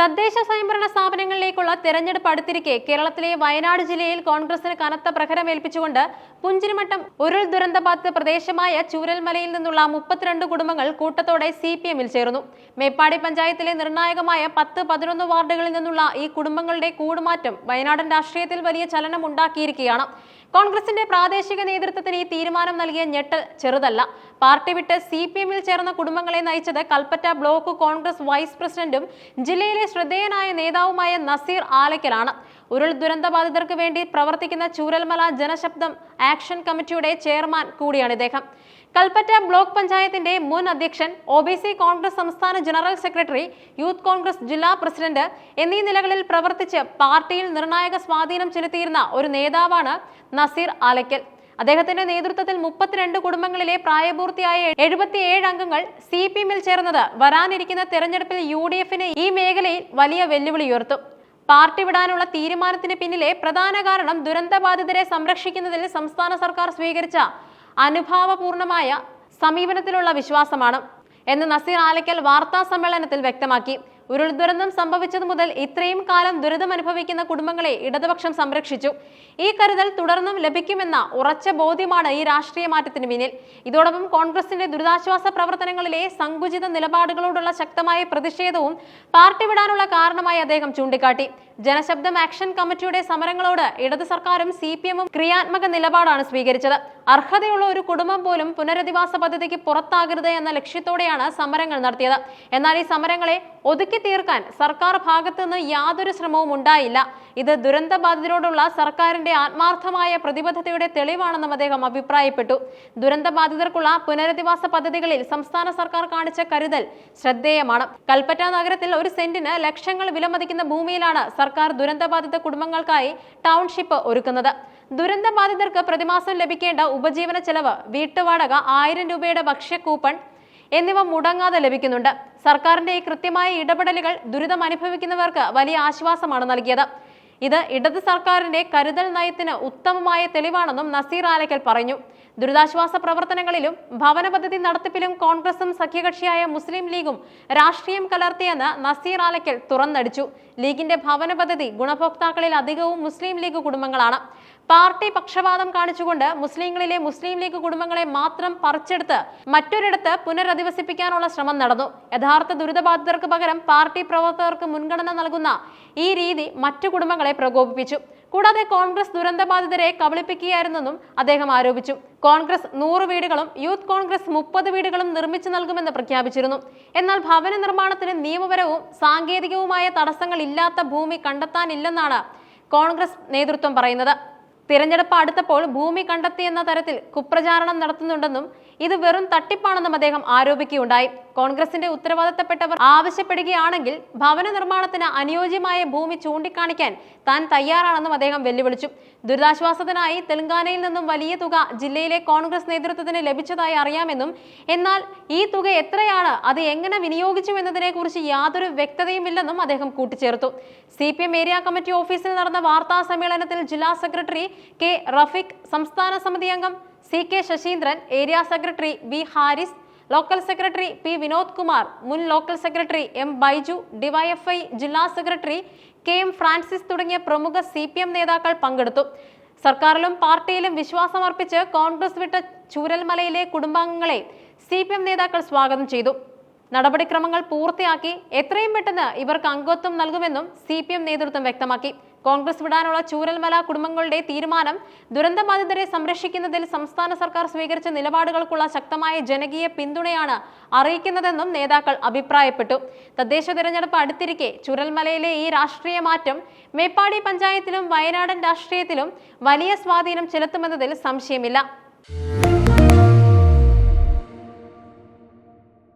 തദ്ദേശ സ്വയംഭരണ സ്ഥാപനങ്ങളിലേക്കുള്ള തെരഞ്ഞെടുപ്പ് അടുത്തിരിക്കെ കേരളത്തിലെ വയനാട് ജില്ലയിൽ കോൺഗ്രസിന് കനത്ത പ്രഹരമേൽപ്പിച്ചുകൊണ്ട് പുഞ്ചിരിമട്ടം ഉരുൾ ദുരന്തബാധിത പ്രദേശമായ ചൂരൽമലയിൽ നിന്നുള്ള മുപ്പത്തിരണ്ട് കുടുംബങ്ങൾ കൂട്ടത്തോടെ സി പി എമ്മിൽ ചേർന്നു. മേപ്പാടി പഞ്ചായത്തിലെ നിർണായകമായ പത്ത് പതിനൊന്ന് വാർഡുകളിൽ നിന്നുള്ള ഈ കുടുംബങ്ങളുടെ കൂടുമാറ്റം വയനാടൻ രാഷ്ട്രീയത്തിൽ വലിയ ചലനം ഉണ്ടാക്കിയിരിക്കുകയാണ് കോൺഗ്രസിന്റെ പ്രാദേശിക നേതൃത്വത്തിന് ഈ തീരുമാനം നൽകിയ ഞെട്ടൽ ചെറുതല്ല. പാർട്ടി വിട്ട് സി പി എമ്മിൽ ചേർന്ന കുടുംബങ്ങളെ നയിച്ചത് കൽപ്പറ്റ ബ്ലോക്ക് കോൺഗ്രസ് വൈസ് പ്രസിഡന്റും ജില്ലയിലെ ശ്രദ്ധേയനായ നേതാവുമായ നസീർ ആലക്കലാണ്. ഉരുൾ ദുരന്തബാധിതർക്ക് വേണ്ടി പ്രവർത്തിക്കുന്ന ചൂരൽമല ജനശബ്ദം ആക്ഷൻ കമ്മിറ്റിയുടെ ചെയർമാൻ കൂടിയാണ് ഇദ്ദേഹം. കൽപ്പറ്റ ബ്ലോക്ക് പഞ്ചായത്തിന്റെ മുൻ അധ്യക്ഷൻ ഒ ബി സി കോൺഗ്രസ് സംസ്ഥാന ജനറൽ സെക്രട്ടറി യൂത്ത് കോൺഗ്രസ് ജില്ലാ പ്രസിഡന്റ് എന്നീ നിലകളിൽ പ്രവർത്തിച്ച് പാർട്ടിയിൽ നിർണായക സ്വാധീനം ചെലുത്തിയിരുന്ന ഒരു നേതാവാണ് നസീർ ആലക്കൽ. അദ്ദേഹത്തിന്റെ നേതൃത്വത്തിൽ മുപ്പത്തിരണ്ട് കുടുംബങ്ങളിലെ പ്രായപൂർത്തിയായ എഴുപത്തിയേഴ് അംഗങ്ങൾ സി പി എമ്മിൽ ചേർന്നത് വരാനിരിക്കുന്ന തെരഞ്ഞെടുപ്പിൽ യു ഡി എഫിന് ഈ മേഖലയിൽ വലിയ വെല്ലുവിളി ഉയർത്തും. പാർട്ടി വിടാനുള്ള തീരുമാനത്തിന് പിന്നിലെ പ്രധാന കാരണം ദുരന്തബാധിതരെ സംരക്ഷിക്കുന്നതിൽ സംസ്ഥാന സർക്കാർ സ്വീകരിച്ച അനുഭാവപൂർണമായ സമീപനത്തിലുള്ള വിശ്വാസമാണ് എന്ന് നസീർ ആലക്കൽ വാർത്താ സമ്മേളനത്തിൽ വ്യക്തമാക്കി. ഉരുൾ ദുരന്തം സംഭവിച്ചതു മുതൽ ഇത്രയും കാലം ദുരിതം അനുഭവിക്കുന്ന കുടുംബങ്ങളെ ഇടതുപക്ഷം സംരക്ഷിച്ചു. ഈ കരുതൽ തുടർന്നും ലഭിക്കുമെന്ന ഉറച്ച ബോധ്യമാണ് ഈ രാഷ്ട്രീയ മാറ്റത്തിന് പിന്നിൽ. ഇതോടൊപ്പം കോൺഗ്രസിന്റെ ദുരിതാശ്വാസ പ്രവർത്തനങ്ങളിലെ സങ്കുചിത നിലപാടുകളോടുള്ള ശക്തമായ പ്രതിഷേധവും പാർട്ടി വിടാനുള്ള കാരണമായി അദ്ദേഹം ചൂണ്ടിക്കാട്ടി. ജനശബ്ദം ആക്ഷൻ കമ്മിറ്റിയുടെ സമരങ്ങളോട് ഇടതു സർക്കാരും സി പി എമ്മും ക്രിയാത്മക നിലപാടാണ് സ്വീകരിച്ചത്. അർഹതയുള്ള ഒരു കുടുംബം പോലും പുനരധിവാസ പദ്ധതിക്ക് പുറത്താകരുത് എന്ന ലക്ഷ്യത്തോടെയാണ് സമരങ്ങൾ നടത്തിയത്. എന്നാൽ ഈ സമരങ്ങളെ ഒതുക്കി തീർക്കാൻ സർക്കാർ ഭാഗത്തു നിന്ന് യാതൊരു ശ്രമവും ഉണ്ടായില്ല. ഇത് ദുരന്തബാധിതരോടുള്ള സർക്കാരിന്റെ ആത്മാർത്ഥമായ പ്രതിബദ്ധതയുടെ തെളിവാണെന്നും അദ്ദേഹം അഭിപ്രായപ്പെട്ടു. ദുരന്തബാധിതർക്കുള്ള പുനരധിവാസ പദ്ധതികളിൽ സംസ്ഥാന സർക്കാർ കാണിച്ച കരുതൽ ശ്രദ്ധേയമാണ്. കൽപ്പറ്റ നഗരത്തിൽ ഒരു സെന്റിന് ലക്ഷങ്ങൾ വിലമതിക്കുന്ന ഭൂമിയിലാണ് സർക്കാർ ദുരന്തബാധിത കുടുംബങ്ങൾക്കായി ടൗൺഷിപ്പ് ഒരുക്കുന്നത്. ദുരന്തബാധിതർക്ക് പ്രതിമാസം ലഭിക്കേണ്ട ഉപജീവന ചെലവ് വീട്ടുവാടക ആയിരം രൂപയുടെ ഭക്ഷ്യ കൂപ്പൺ എന്നിവ മുടങ്ങാതെ ലഭിക്കുന്നുണ്ട്. സർക്കാരിന്റെ ഈ കൃത്യമായ ഇടപെടലുകൾ ദുരിതം അനുഭവിക്കുന്നവർക്ക് വലിയ ആശ്വാസമാണ് നൽകിയത്. ഇത് ഇടത് സർക്കാരിന്റെ കരുതൽ നയത്തിന് ഉത്തമമായ തെളിവാണെന്നും നസീർ ആലക്കൽ പറഞ്ഞു. ദുരിതാശ്വാസ പ്രവർത്തനങ്ങളിലും ഭവന പദ്ധതി നടത്തിപ്പിലും കോൺഗ്രസും സഖ്യകക്ഷിയായ മുസ്ലിം ലീഗും രാഷ്ട്രീയം കലർത്തിയെന്ന് നസീർ ആലക്കൽ തുറന്നടിച്ചു. ലീഗിന്റെ ഭവന പദ്ധതി ഗുണഭോക്താക്കളിൽ അധികവും മുസ്ലിം ലീഗ് കുടുംബങ്ങളാണ്. പാർട്ടി പക്ഷപാതം കാണിച്ചുകൊണ്ട് മുസ്ലിങ്ങളിലെ മുസ്ലിം ലീഗ് കുടുംബങ്ങളെ മാത്രം പറിച്ചെടുത്ത് മറ്റൊരിടത്ത് പുനരധിവസിപ്പിക്കാനുള്ള ശ്രമം നടന്നു. യഥാർത്ഥ ദുരിതബാധിതർക്ക് പകരം പാർട്ടി പ്രവർത്തകർക്ക് മുൻഗണന നൽകുന്ന ഈ രീതി മറ്റു കുടുംബങ്ങളെ പ്രകോപിപ്പിച്ചു. കൂടാതെ കോൺഗ്രസ് ദുരന്തബാധിതരെ കബളിപ്പിക്കുകയായിരുന്നെന്നും അദ്ദേഹം ആരോപിച്ചു. കോൺഗ്രസ് നൂറ് വീടുകളും യൂത്ത് കോൺഗ്രസ് മുപ്പത് വീടുകളും നിർമ്മിച്ചു നൽകുമെന്ന് പ്രഖ്യാപിച്ചിരുന്നു. എന്നാൽ ഭവന നിർമ്മാണത്തിന് നിയമപരവും സാങ്കേതികവുമായ തടസ്സങ്ങൾ ഇല്ലാത്ത ഭൂമി കണ്ടെത്താനില്ലെന്നാണ് കോൺഗ്രസ് നേതൃത്വം പറയുന്നത്. തിരഞ്ഞെടുപ്പ് അടുത്തപ്പോൾ ഭൂമി കണ്ടെത്തിയെന്ന തരത്തിൽ കുപ്രചാരണം നടത്തുന്നുണ്ടെന്നും ഇത് വെറും തട്ടിപ്പാണെന്നും അദ്ദേഹം ആരോപിക്കുകയുണ്ടായി. കോൺഗ്രസിന്റെ ഉത്തരവാദിത്തപ്പെട്ടവർ ആവശ്യപ്പെടുകയാണെങ്കിൽ ഭവന നിർമ്മാണത്തിന് അനുയോജ്യമായ ഭൂമി ചൂണ്ടിക്കാണിക്കാൻ താൻ തയ്യാറാണെന്നും അദ്ദേഹം വെല്ലുവിളിച്ചു. ദുരിതാശ്വാസത്തിനായി തെലങ്കാനയിൽ നിന്നും വലിയ തുക ജില്ലയിലെ കോൺഗ്രസ് നേതൃത്വത്തിന് ലഭിച്ചതായി അറിയാമെന്നും എന്നാൽ ഈ തുക എത്രയാണ് അത് എങ്ങനെ വിനിയോഗിച്ചു എന്നതിനെ കുറിച്ച് യാതൊരു വ്യക്തതയുമില്ലെന്നും അദ്ദേഹം കൂട്ടിച്ചേർത്തു. C P M area committee ഓഫീസിൽ നടന്ന വാർത്താ സമ്മേളനത്തിൽ ജില്ലാ സെക്രട്ടറി കെ റഫീഖ് സംസ്ഥാന സമിതി അംഗം C K Sasheendran area secretary V Haris local secretary P Vinod Kumar മുൻ local secretary M Baiju DYFI ജില്ലാ സെക്രട്ടറി കെ എം ഫ്രാൻസിസ് തുടങ്ങിയ പ്രമുഖ സി പി എം നേതാക്കൾ പങ്കെടുത്തു. സർക്കാരിലും പാർട്ടിയിലും വിശ്വാസമർപ്പിച്ച് കോൺഗ്രസ് വിട്ട ചൂരൽമലയിലെ കുടുംബാംഗങ്ങളെ സി നേതാക്കൾ സ്വാഗതം ചെയ്തു. നടപടിക്രമങ്ങൾ പൂർത്തിയാക്കി എത്രയും പെട്ടെന്ന് ഇവർക്ക് അംഗത്വം നൽകുമെന്നും സി പി എം നേതൃത്വം വ്യക്തമാക്കി. കോൺഗ്രസ് വിടാനുള്ള ചൂരൽമല കുടുംബങ്ങളുടെ തീരുമാനം ദുരന്തബാധിതരെ സംരക്ഷിക്കുന്നതിൽ സംസ്ഥാന സർക്കാർ സ്വീകരിച്ച നിലപാടുകൾക്കുള്ള ശക്തമായ ജനകീയ പിന്തുണയാണ് അറിയിക്കുന്നതെന്നും നേതാക്കൾ അഭിപ്രായപ്പെട്ടു. തദ്ദേശ തിരഞ്ഞെടുപ്പ് അടുത്തിരിക്കെ ചുരൽമലയിലെ ഈ രാഷ്ട്രീയ മാറ്റം മേപ്പാടി പഞ്ചായത്തിലും വയനാടൻ രാഷ്ട്രീയത്തിലും വലിയ സ്വാധീനം ചെലുത്തുമെന്നതിൽ സംശയമില്ല.